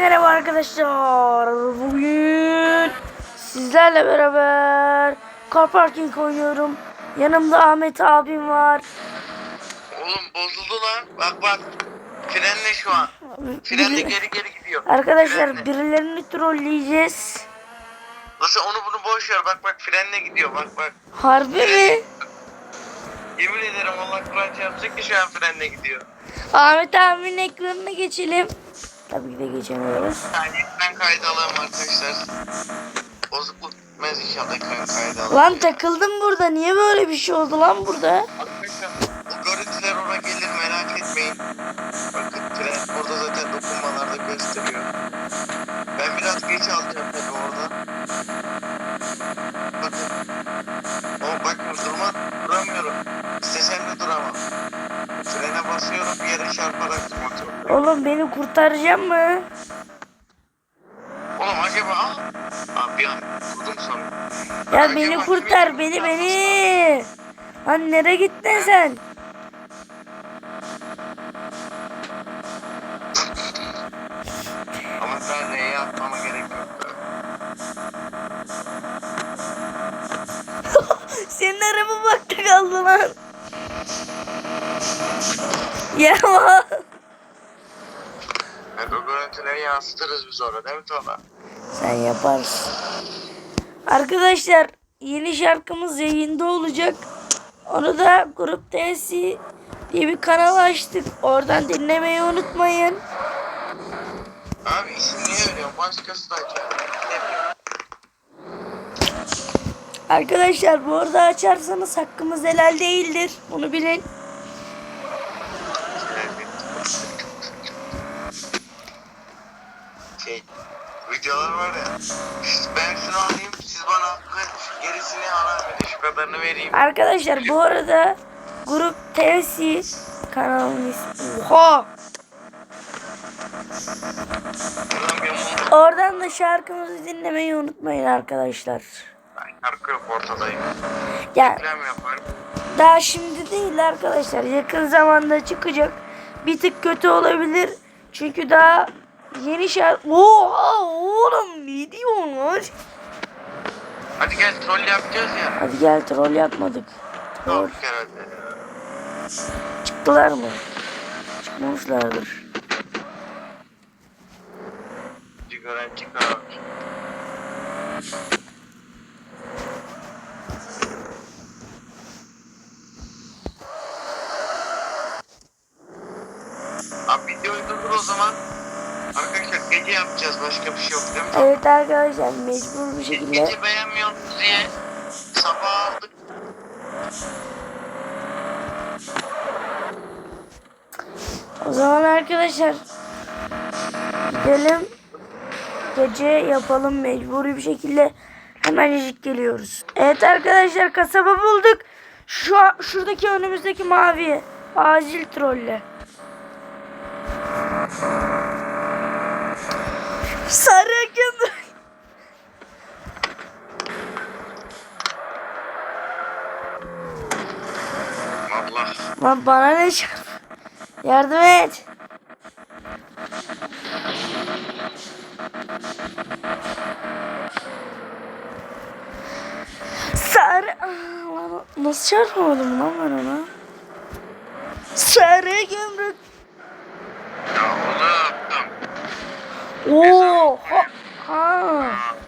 Merhaba arkadaşlar. Bugün sizlerle beraber car parking oynuyorum. Yanımda Ahmet abim var. Oğlum bozuldu lan. Bak bak. Frenle şu an. Frenle geri geri gidiyor. Arkadaşlar Frenle. birilerini trolleyeceğiz. Nasıl onu bunu boş ver. Bak bak frenle gidiyor. Bak bak. Harbi mi? Yemin ederim Allah Kur'an çarpacak ki şu an frenle gidiyor. Ahmet abimin ekranına geçelim. Tabii ki de geçemiyoruz. Yani ekran kaydı alalım arkadaşlar. Bozukluk bitmez inşallah ekran kaydı alalım. Lan takıldım burada. Niye böyle bir şey oldu lan burada? Arkadaşlar o görüntüler ona gelir merak etmeyin. Bakın tren orada zaten dokunmalarda gösteriyor. Ben biraz geç alacağım tabii orada. Bakın. O bakın durma duramıyorum. İstesem de duramam. Basıyorum bir yere çarparak. Oğlum beni kurtaracak mı? Oğlum acaba. Abi bir an durdum sonra. Ya Acaba beni kurtar beni beni. Lan nereye gittin sen? Ya Evet, o görüntüleri yansıtırız biz orada değil mi Tuğla? sen yaparsın. Arkadaşlar yeni şarkımız yayında olacak. Onu da Grup TS diye bir kanal açtık. Oradan dinlemeyi unutmayın. Abi isim niye veriyorsun? Başkası da. Arkadaşlar bu arada açarsanız hakkımız helal değildir. Bunu bilin. Şey, videolar var ya. işte ben şunu alayım, siz bana gerisini edin, şu kadarını vereyim. Arkadaşlar bu arada Grup TS kanalının ismi. Oha! Oradan da şarkımızı dinlemeyi unutmayın arkadaşlar. Ben şarkı yok ortadayım. Ya daha şimdi değil arkadaşlar. Yakın zamanda çıkacak. Bir tık kötü olabilir. Çünkü daha yeni şarkı... Oha oğlum ne diyorsun lan? Hadi gel troll yapacağız ya. Hadi gel troll yapmadık. Troll. Yok herhalde. Çıktılar mı? Çıkmamışlardır. Çıkaran çıkar. Abi videoyu durdur o zaman. Arkadaşlar gece yapacağız başka bir şey yok değil mi? Evet arkadaşlar mecbur bir şekilde. gece beğenmiyoruz diye sabah aldık. O zaman arkadaşlar gidelim. Gece yapalım mecburi bir şekilde. Hemencik geliyoruz. Evet arkadaşlar kasaba bulduk. Şu şuradaki önümüzdeki mavi. Acil trolle. Sarı gümrük. Allah. Lan bana ne çarp? Yardım et. Sarı... Aa, lan nasıl çarpamadım lan ben ona? Sarı gümrük. Ya oğlum. Oo. Ha. ha.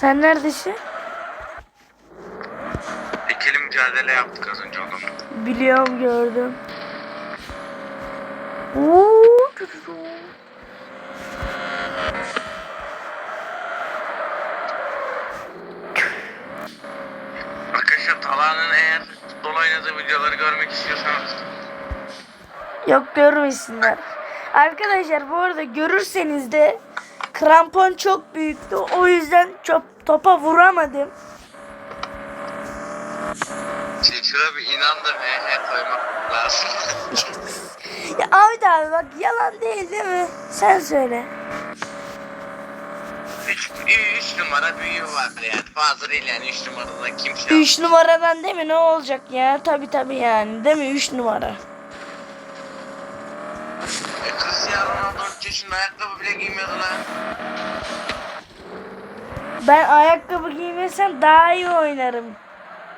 Sen neredesin? İkili mücadele yaptık az önce onunla. Biliyorum gördüm. Oo, Arkadaşlar Talha'nın eğer futbol oynadığı videoları görmek istiyorsanız Yok görmesinler. Arkadaşlar bu arada görürseniz de krampon çok büyüktü. O yüzden çok topa vuramadım. Şuna bir inan da he koymak lazım. Ya Ahmet abi bak yalan değil değil mi? Sen söyle. üç, üç numara büyüğü var yani. Fazla değil yani üç numaradan kimse 3 numaradan değil mi ne olacak ya? Tabi tabi yani değil mi 3 numara. E kız ya Ronaldo 3 yaşında ayakkabı bile giymiyordu lan. Ben ayakkabı giymesem daha iyi oynarım.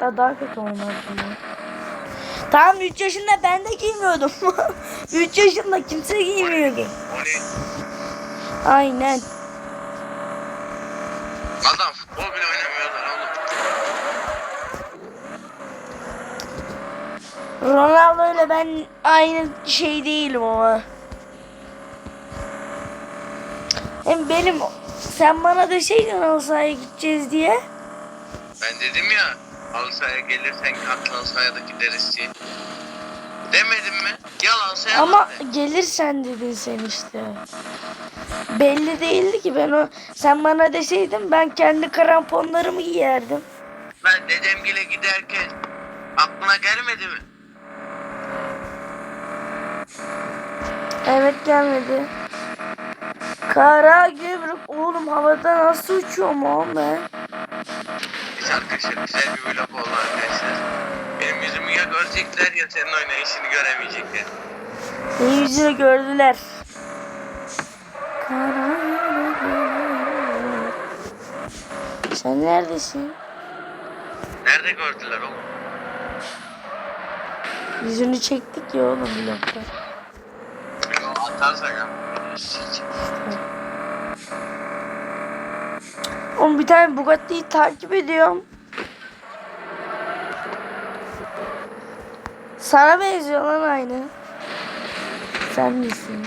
Daha, daha kötü oynardım ya. Tamam 3 yaşında ben de giymiyordum. 3 yaşında kimse giymiyordu. Aynen. Adam futbol bile oynamıyorlar oğlum. Ronaldo ile ben aynı şey değilim ama. Hem benim sen bana deseydin halı sahaya gideceğiz diye. Ben dedim ya halı sahaya gelirsen aklı halı sahaya da gideriz diye. Demedim mi? Yalan Ama de. gelirsen dedin sen işte. Belli değildi ki ben o sen bana deseydin ben kendi kramponlarımı giyerdim. Ben dedemgile giderken aklına gelmedi mi? Evet gelmedi. Kara gümrük oğlum havada nasıl uçuyorum oğlum ben? Biz arkadaşlar güzel bir vlog oldu arkadaşlar. Benim yüzümü ya görecekler ya senin oynayışını göremeyecekler. Senin yüzünü gördüler. Kara. Sen neredesin? Nerede gördüler oğlum? Yüzünü çektik ya oğlum vlogda. Atarsak ama. Oğlum bir tane Bugatti'yi takip ediyorum. Sana benziyor lan aynı. Sen misin?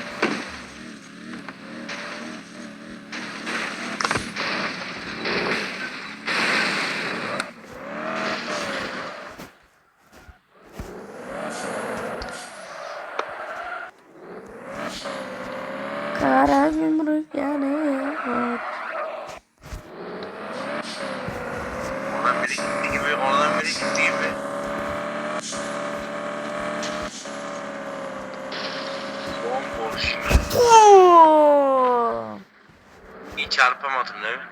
Kara gümrük yanıyor. Oradan biri gitti gibi, oradan biri gitti gibi. Bomboş. Oo! İyi çarpamadım değil mi?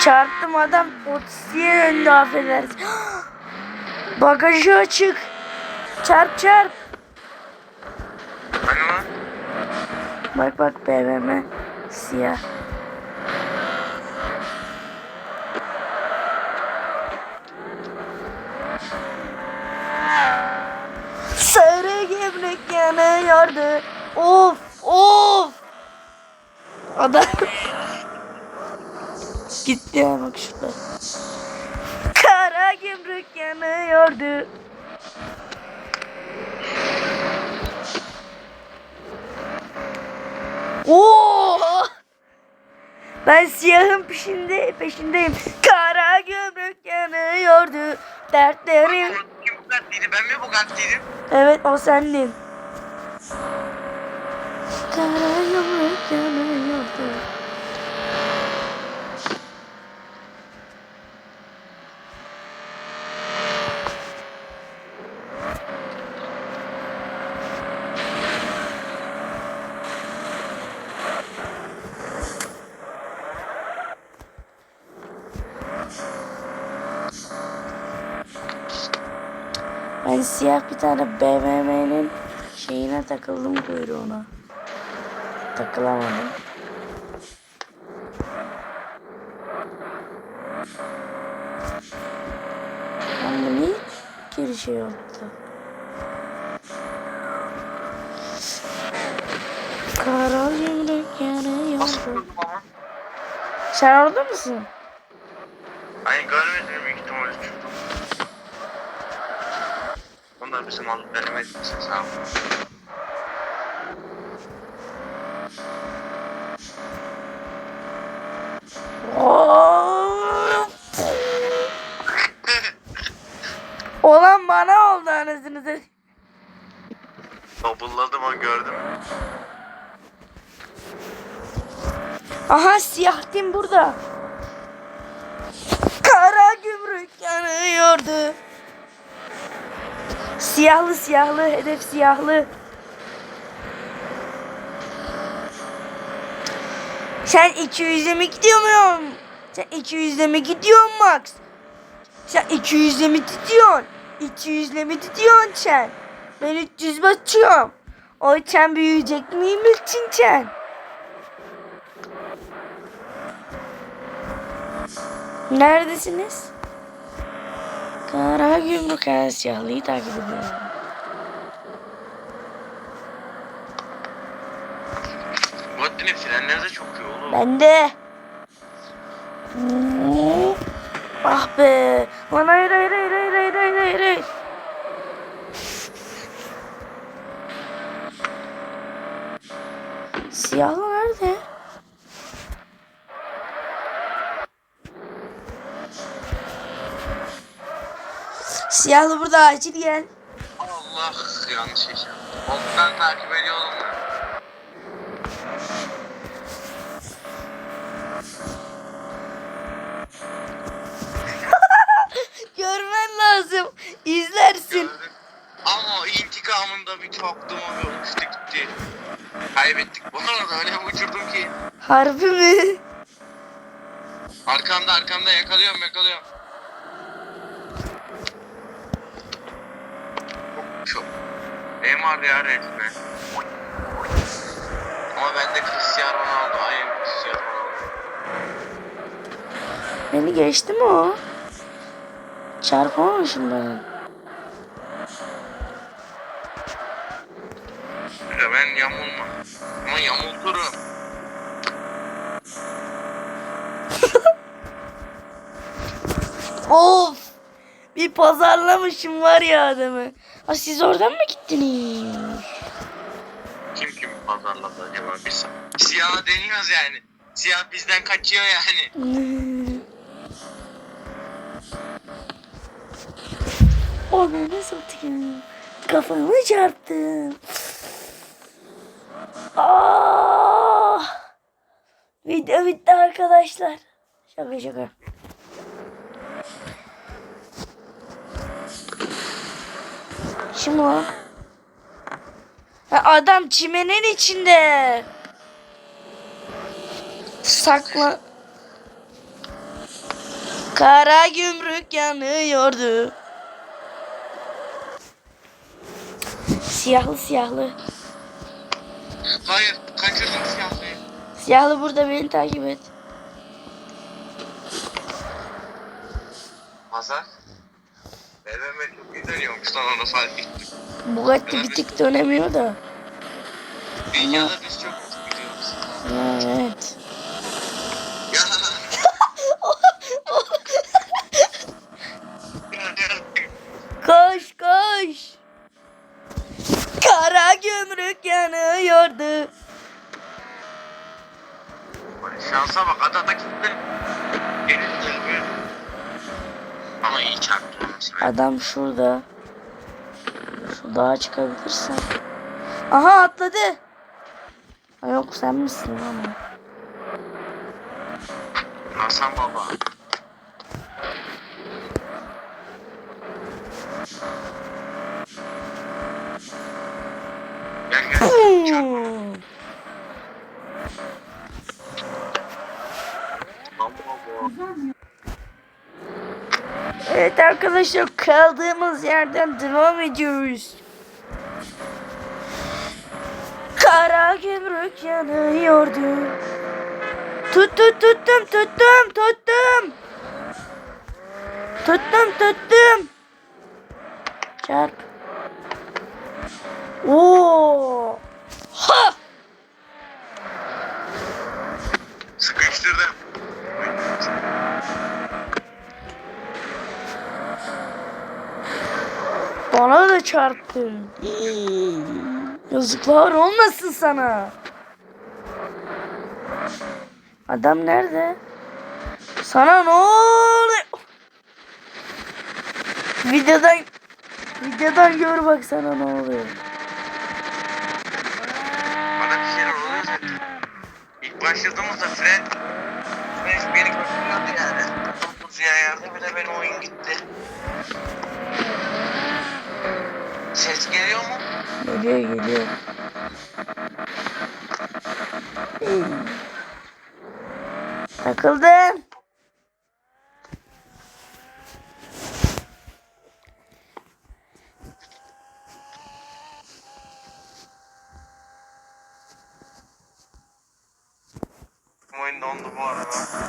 Çarptım adam otistiğe döndü affedersin. Bagajı açık. Çarp çarp. Hani lan? Bak bak BMW siyah. Sarı gemlik yanıyordu. Of of. Adam gitti ya bak şurada. Kara gümrük yanıyordu. Oo! Ben siyahın peşinde peşindeyim. Kara gömlek yanıyordu. Dertlerim. Kim bu katlıydı? Ben mi bu katlıydım? Evet o sendin. Kara gömlek yanıyordu. Ben siyah bir tane BMW'nin şeyine takıldım kuyruğuna. Takılamadım. Ama niye geri şey yaptı? Kara yumruk yanıyor. Nasıl vurdum ama? Sen orada mısın? Hani görmedim büyük ihtimalle uçurdum. Onlar bizim alıp veremedi misin sağ ol. Of! Olan bana oldu anasını satayım. Double'ladım o gördüm. Aha siyah tim burada. Kara gümrük yanıyordu. Siyahlı siyahlı hedef siyahlı. Sen 200'e mi gidiyorsun? Sen 200'e mi gidiyorsun Max? Sen 200'e mi gidiyorsun? 200'le mi gidiyorsun sen? Ben 300 basıyorum. O sen büyüyecek miyim için sen? Neredesiniz? Kara gümrük ha, siyahlıyı takip ediyorum. Murattin'in frenleri de çok iyi oğlum. Ben de. Hmm. Ah be. Lan hayır hayır hayır hayır hayır hayır hayır. hayır. Siyahlı nerede? Siyahlı burada acil gel. Allah yanlış şey yaptım. Ondan takip ediyordum ben. Görmen lazım. İzlersin. Gördüm. Ama intikamında bir çaktım abi uçtu gitti. Kaybettik. Bu arada öyle uçurdum ki. Harbi mi? Arkamda arkamda yakalıyorum yakalıyorum. Çok. Benim var ya resmen. Ama ben de Cristiano Ronaldo. I am Cristiano Ronaldo. Beni geçti mi o? Çarpamamışım ben. Ya ben yamulma. Ama yamulturum. Of! Bir pazarlamışım var ya adamı. Ha siz oradan mı gittiniz? Kim kim pazarladı acaba sa- Siyah deniyoruz yani. Siyah bizden kaçıyor yani. Ne satayım? Kafamı çarptım. Ah! Video bitti arkadaşlar. Şaka şaka. Kim o? Ha, adam çimenin içinde. Sakla. Kara gümrük yanıyordu. Siyahlı siyahlı. Hayır kaçırdım siyahlıyı. Siyahlı burada beni takip et. Pazar. Lan onu fark ettim. Bugatti bir tık dönemiyor da. Dünyada biz çok gidiyoruz. Ya, evet. Ya. Koş koş. Kara gümrük yanıyordu. Şansa bak adada dönüyor. Ama iyi çarptı Adam şurada. Şu dağa çıkabilirsen. Aha atladı. Ha, yok sen misin ama. Hasan baba. Gel gel. Çarpma. Hmm. Baba. Evet arkadaşlar kaldığımız yerden devam ediyoruz. Kara gümrük yanıyordu. Tut tut tuttum tuttum tuttum. Tuttum tuttum. Çarp. Oo. Ha! Bana da çarptı. Yazıklar olmasın sana. Adam nerede? Sana ne oluyor? Videodan videodan gör bak sana ne oluyor. Bana bir şeyler oluyor zaten. İlk baş başladığımızda Fred Fred beni götürüyordu yani. Topuz ya yerde bile benim oyun gitti. Ses geliyor mu? Geliyor geliyor. Takıldım. Oyun dondu bu arada.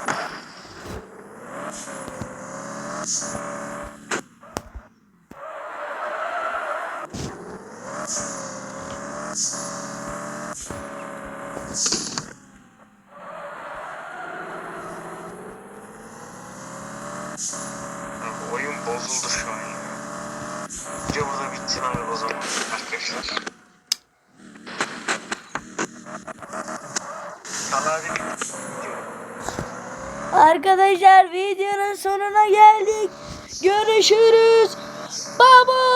Bozuldu şu an. Bence burada bitsin abi o zaman arkadaşlar. Arkadaşlar videonun sonuna geldik. Görüşürüz. Baba.